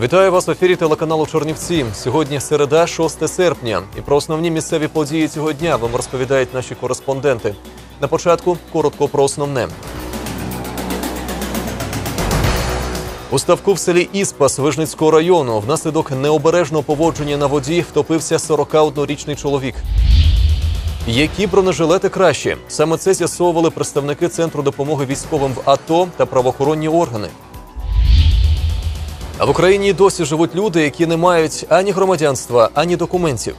Вітаю вас в ефірі телеканалу Чорнівці. Сьогодні середа, 6 серпня. І про основні місцеві події цього дня вам розповідають наші кореспонденти. На початку коротко про основне. У ставку в селі Іспас Вижницького району внаслідок необережного поводження на воді втопився 41-річний чоловік. Які бронежилети кращі? Саме це з'ясовували представники Центру допомоги військовим в АТО та правоохоронні органи. А в Україні досі живуть люди, які не мають ані громадянства, ані документів.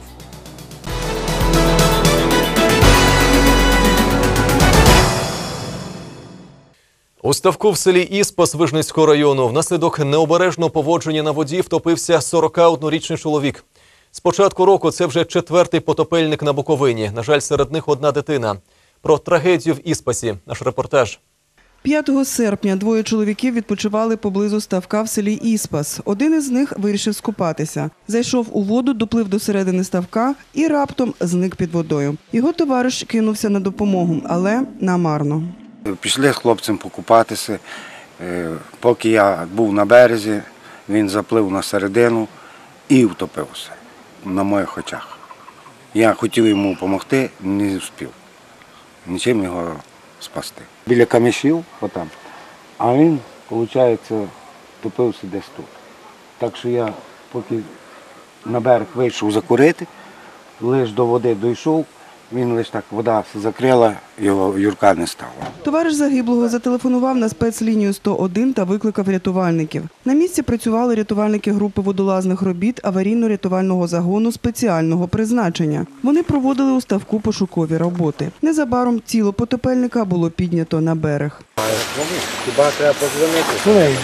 У ставку в селі Іспас Вижницького району внаслідок необережного поводження на воді втопився 41-річний чоловік. З початку року це вже четвертий потопельник на Буковині. На жаль, серед них одна дитина. Про трагедію в Іспасі. Наш репортаж. 5 серпня двоє чоловіків відпочивали поблизу ставка в селі Іспас. Один із них вирішив скупатися. Зайшов у воду, доплив до середини ставка і раптом зник під водою. Його товариш кинувся на допомогу, але намарно. Пішли з хлопцем покупатися. Е, Поки я був на березі, він заплив на середину і втопився на моїх очах. Я хотів йому допомогти, не встиг. Нічим його спасти. Біля камішів, отам, а він, виходить, топився десь тут. Так що я поки на берег вийшов закурити, лиш до води дійшов, він лише так вода закрила, його Юрка не стало. Товариш загиблого зателефонував на спецлінію 101 та викликав рятувальників. На місці працювали рятувальники групи водолазних робіт аварійно-рятувального загону спеціального призначення. Вони проводили у ставку пошукові роботи. Незабаром тіло потопельника було піднято на берег. Хіба треба подзвонити?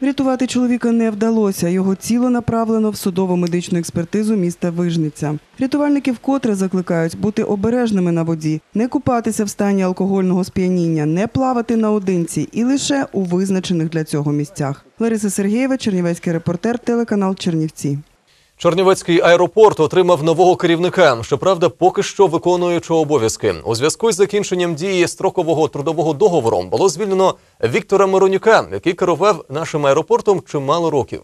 Врятувати чоловіка не вдалося. Його тіло направлено в судово-медичну експертизу міста Вижниця. Рятувальники вкотре закликають бути обережними на воді, не купатися в стані алкогольного сп'яніння, не плавати наодинці і лише у визначених для цього місцях. Лариса Сергієва, Чернівецький репортер, телеканал Чернівці. Чорнівецький аеропорт отримав нового керівника. Щоправда, поки що виконуючого обов'язки. У зв'язку з закінченням дії строкового трудового договору було звільнено Віктора Миронюка, який керував нашим аеропортом чимало років.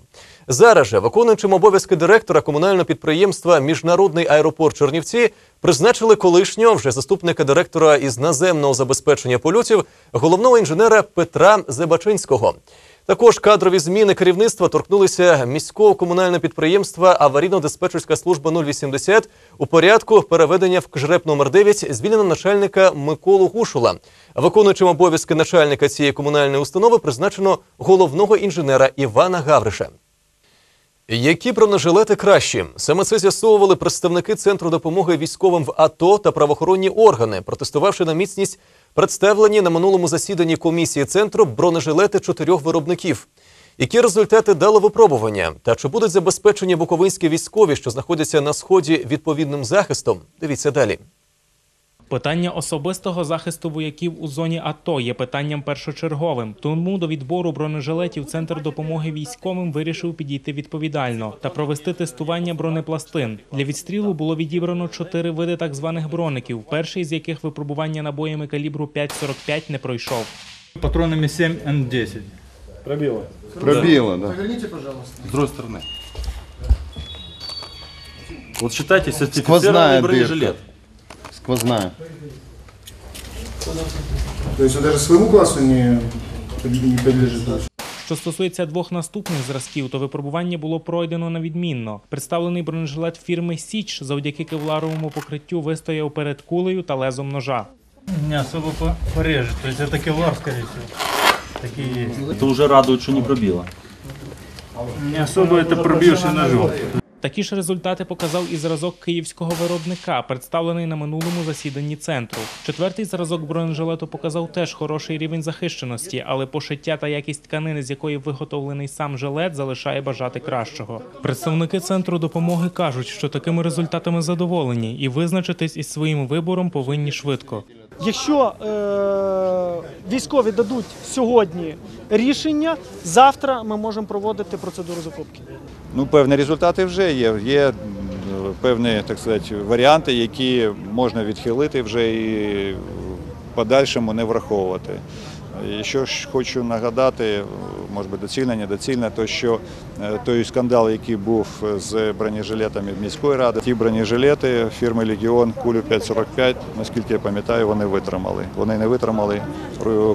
Зараз же виконуючим обов'язки директора комунального підприємства Міжнародний аеропорт Чернівці призначили колишнього вже заступника директора із наземного забезпечення польотів головного інженера Петра Зебачинського. Також кадрові зміни керівництва торкнулися міського комунального підприємства Аварійно-диспетчерська служба 080 у порядку переведення в КЖРЕП номер 9 звільнено начальника Миколу Гушула. Виконуючим обов'язки начальника цієї комунальної установи призначено головного інженера Івана Гавриша. Які бронежилети кращі? Саме це з'ясовували представники Центру допомоги військовим в АТО та правоохоронні органи, протестувавши на міцність представлені на минулому засіданні комісії центру бронежилети чотирьох виробників. Які результати дало випробування? Та чи будуть забезпечені буковинські військові, що знаходяться на сході відповідним захистом? Дивіться далі. Питання особистого захисту вояків у зоні АТО є питанням першочерговим. Тому до відбору бронежилетів Центр допомоги військовим вирішив підійти відповідально та провести тестування бронепластин. Для відстрілу було відібрано чотири види так званих броників, перший з яких випробування набоями калібру 5,45 не пройшов. патронами 7Н10. Пробило, да. С другой стороны. Вот считайте Сквозная сертифицированный бронежилет Сквозная. То есть он даже своему классу не, не подлежит дальше. Що стосується двох наступних зразків, то випробування було пройдено на відмінно. Представлений бронежилет фірми Січ завдяки кевларовому покриттю вистояв перед кулею та лезом ножа. Не особо по- порежет. То есть это кевлар, скорее всего. Такие есть. Это уже радует, что не пробило. Не особо это пробьешь и ножом. Такі ж результати показав і зразок київського виробника, представлений на минулому засіданні центру. Четвертий зразок бронежилету показав теж хороший рівень захищеності, але пошиття та якість тканини, з якої виготовлений сам жилет, залишає бажати кращого. Представники центру допомоги кажуть, що такими результатами задоволені, і визначитись із своїм вибором повинні швидко. Якщо е, військові дадуть сьогодні рішення, завтра ми можемо проводити процедуру закупки. Ну, певні результати вже є. Є певні, так сказати, варіанти, які можна відхилити вже і подальшому не враховувати. І що ж хочу нагадати, може би доцільно, недоцільно, то що е, той скандал, який був з бронежилетами міської ради, ті бронежилети фірми Легіон кулю 545, наскільки я пам'ятаю, вони витримали. Вони не витримали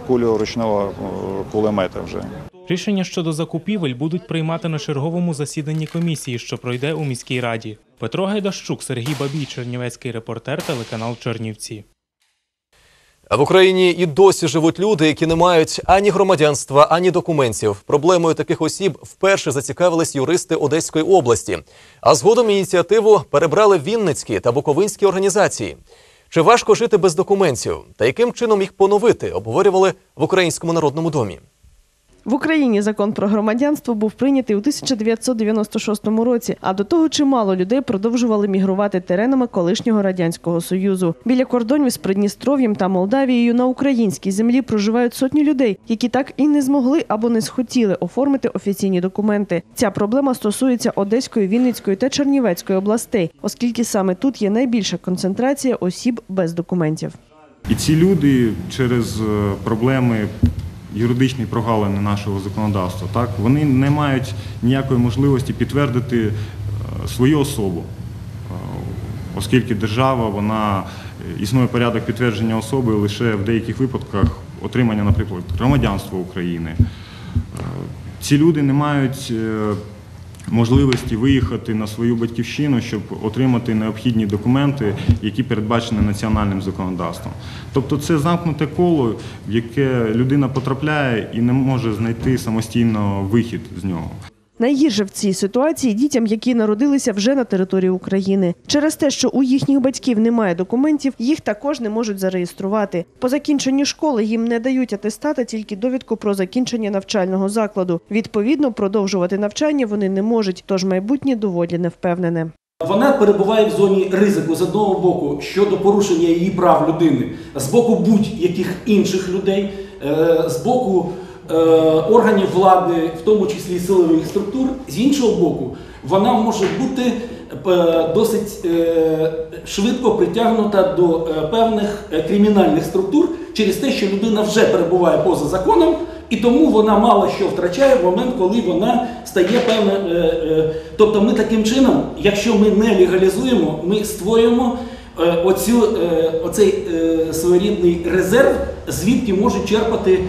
кулю ручного е, кулемета вже. Рішення щодо закупівель будуть приймати на черговому засіданні комісії, що пройде у міській раді. Петро Гайдащук, Сергій Бабій, Чернівецький репортер, телеканал Чернівці. В Україні і досі живуть люди, які не мають ані громадянства, ані документів. Проблемою таких осіб вперше зацікавились юристи Одеської області. А згодом ініціативу перебрали Вінницькі та Буковинські організації. Чи важко жити без документів та яким чином їх поновити, обговорювали в Українському народному домі. В Україні закон про громадянство був прийнятий у 1996 році, а до того чимало людей продовжували мігрувати теренами колишнього радянського союзу. Біля кордонів з Придністров'ям та Молдавією на українській землі проживають сотні людей, які так і не змогли або не схотіли оформити офіційні документи. Ця проблема стосується Одеської, Вінницької та Чернівецької областей, оскільки саме тут є найбільша концентрація осіб без документів. І ці люди через е, проблеми юридичні прогалини нашого законодавства, так вони не мають ніякої можливості підтвердити е, свою особу, Е, оскільки держава вона е, існує порядок підтвердження особи лише в деяких випадках отримання, наприклад, громадянства України. Ці люди не мають можливості виїхати на свою батьківщину, щоб отримати необхідні документи, які передбачені національним законодавством. Тобто це замкнуте коло, в яке людина потрапляє і не може знайти самостійно вихід з нього. Найгірше в цій ситуації дітям, які народилися вже на території України. Через те, що у їхніх батьків немає документів, їх також не можуть зареєструвати. По закінченні школи їм не дають атестата, тільки довідку про закінчення навчального закладу. Відповідно, продовжувати навчання вони не можуть, тож майбутнє доволі невпевнене. Вона перебуває в зоні ризику з одного боку щодо порушення її прав людини, з боку будь-яких інших людей, е, з боку органів влади, в тому числі і силових структур. З іншого боку, вона може бути е, досить е, швидко притягнута до е, певних е, кримінальних структур через те, що людина вже перебуває поза законом. І тому вона мало що втрачає в момент, коли вона стає певна. е, е, Тобто, ми таким чином, якщо ми не легалізуємо, ми створюємо е, оцю, е, оцей е, своєрідний резерв, звідки можуть черпати е,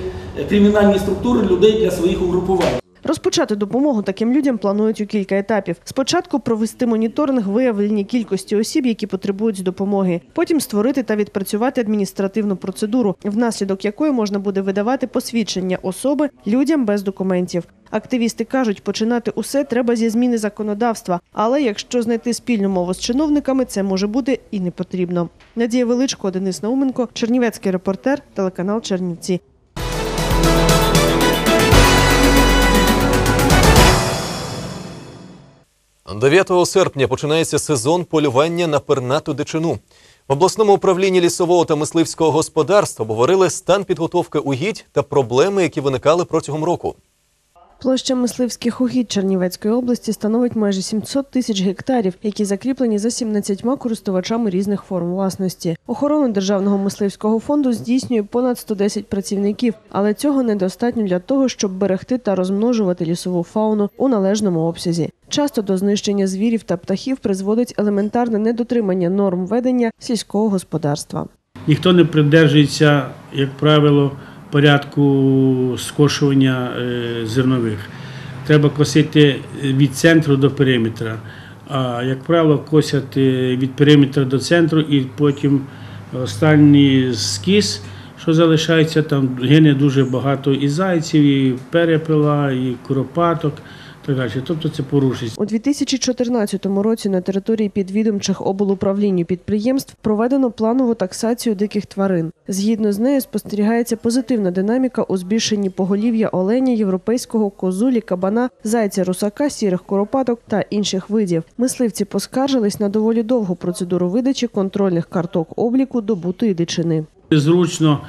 кримінальні структури людей для своїх угрупувань. Розпочати допомогу таким людям планують у кілька етапів. Спочатку провести моніторинг виявлення кількості осіб, які потребують допомоги. Потім створити та відпрацювати адміністративну процедуру, внаслідок якої можна буде видавати посвідчення особи людям без документів. Активісти кажуть, починати усе треба зі зміни законодавства, але якщо знайти спільну мову з чиновниками, це може бути і не потрібно. Надія Величко, Денис Науменко, Чернівецький репортер, телеканал Чернівці. 9 серпня починається сезон полювання на пернату дичину. В обласному управлінні лісового та мисливського господарства обговорили стан підготовки угідь та проблеми, які виникали протягом року. Площа мисливських угідь Чернівецької області становить майже 700 тисяч гектарів, які закріплені за 17 користувачами різних форм власності. Охорону державного мисливського фонду здійснює понад 110 працівників, але цього недостатньо для того, щоб берегти та розмножувати лісову фауну у належному обсязі. Часто до знищення звірів та птахів призводить елементарне недотримання норм ведення сільського господарства. Ніхто не придержується, як правило, порядку скошування е, зернових. Треба косити від центру до периметра. А як правило, косять е, від периметра до центру і потім останній скіс, що залишається, там гине дуже багато і зайців, і перепела, і куропаток. Так далі. Тобто це порушить. У 2014 році на території підвідомчих облуправлінню підприємств проведено планову таксацію диких тварин. Згідно з нею спостерігається позитивна динаміка у збільшенні поголів'я оленя, європейського козулі, кабана, зайця, русака, сірих коропаток та інших видів. Мисливці поскаржились на доволі довгу процедуру видачі контрольних карток обліку добутої дичини. Зручно,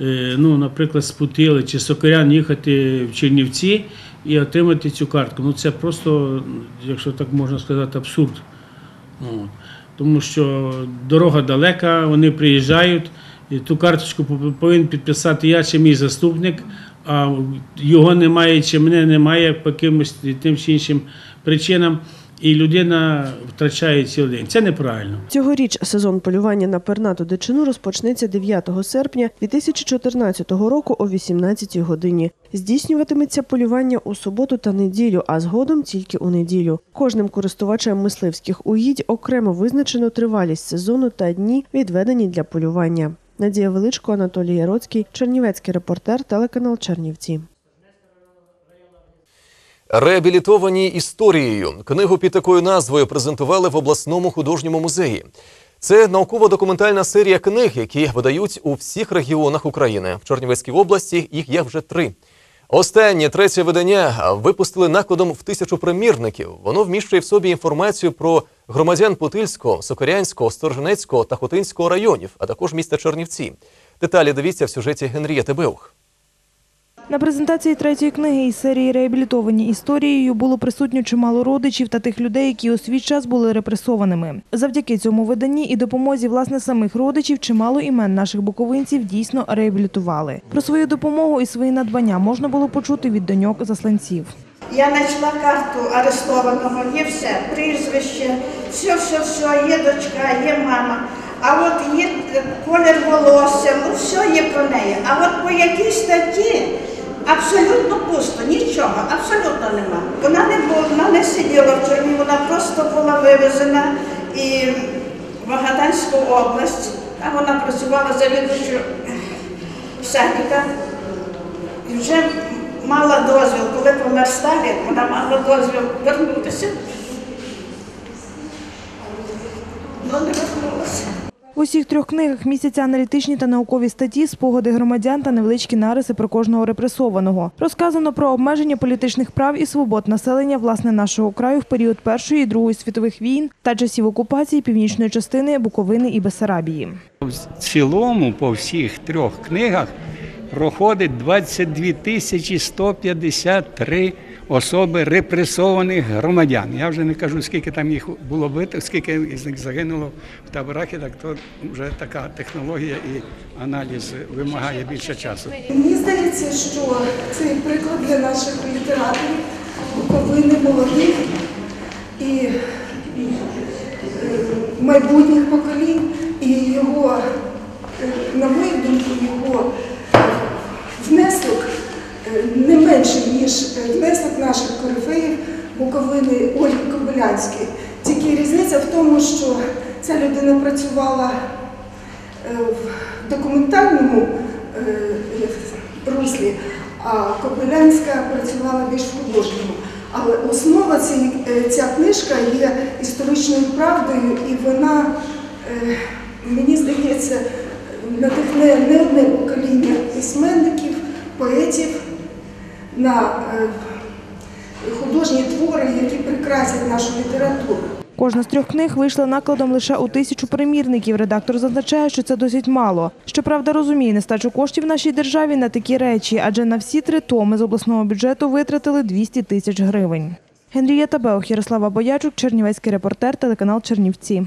е, ну, наприклад, з Путили чи Сокирян їхати в Чернівці і отримати цю картку. Ну це просто, якщо так можна сказати, абсурд. От. Тому що дорога далека, вони приїжджають, І ту карточку повинен підписати я чи мій заступник, а його немає, чи мене немає по якимось тим чи іншим причинам, і людина втрачає цілий день. Це неправильно. Цьогоріч сезон полювання на пернату дичину розпочнеться 9 серпня 2014 року о 18 годині. Здійснюватиметься полювання у суботу та неділю, а згодом тільки у неділю. Кожним користувачем мисливських угідь окремо визначено тривалість сезону та дні, відведені для полювання. Надія Величко, Анатолій Яроцький, Чернівецький репортер, телеканал Чернівці. Реабілітовані історією. Книгу під такою назвою презентували в обласному художньому музеї. Це науково-документальна серія книг, які видають у всіх регіонах України. В Чернівецькій області їх є вже три. Останнє третє видання випустили накладом в тисячу примірників. Воно вміщує в собі інформацію про громадян Путильського, Сокирянського, Сторженецького та Хотинського районів, а також міста Чернівці. Деталі дивіться в сюжеті Генрієти Беух. На презентації третьої книги із серії реабілітовані історією було присутньо чимало родичів та тих людей, які у свій час були репресованими. Завдяки цьому виданні і допомозі власне самих родичів чимало імен наших буковинців дійсно реабілітували. Про свою допомогу і свої надбання можна було почути від доньок засланців. Я знайшла карту арестованого, є все, прізвище, все, все, все, є дочка, є мама. А от є колір волосся, ну все є про неї. А от по якій статті абсолютно пусто, нічого, абсолютно нема. Вона не була, вона не сиділа в тюрмі, вона просто була вивезена і в Магаданську область. Там вона працювала завідувачою садика. І вже мала дозвіл, коли помер Сталін, вона мала дозвіл вернутися. Ну, не вернулася. В усіх трьох книгах містяться аналітичні та наукові статті, спогади громадян та невеличкі нариси про кожного репресованого. Розказано про обмеження політичних прав і свобод населення власне нашого краю в період Першої і Другої світових війн та часів окупації північної частини Буковини і Бесарабії. В цілому по всіх трьох книгах проходить 22 тисячі 153 особи репресованих громадян. Я вже не кажу, скільки там їх було бито, скільки з них загинуло в таборах, і так то вже така технологія і аналіз вимагає більше часу. Мені здається, що цей приклад для наших літераторів Буковини молодих і е, майбутніх поколінь, і його, е, на мою думку, його не менший, ніж внесок наших корифеїв Буковини Ольги Кобилянської. Тільки різниця в тому, що ця людина працювала е, в документальному е, руслі, а Кобилянська працювала більш в художньому. Але основа цієї, е, ця книжка є історичною правдою, і вона, е, мені здається, надихне не одне покоління письменників, поетів на е, художні твори, які прикрасять нашу літературу. Кожна з трьох книг вийшла накладом лише у тисячу примірників. Редактор зазначає, що це досить мало. Щоправда, розуміє нестачу коштів в нашій державі на такі речі, адже на всі три томи з обласного бюджету витратили 200 тисяч гривень. Генрієта Беох, Ярослава Боячук, Чернівецький репортер, телеканал Чернівці.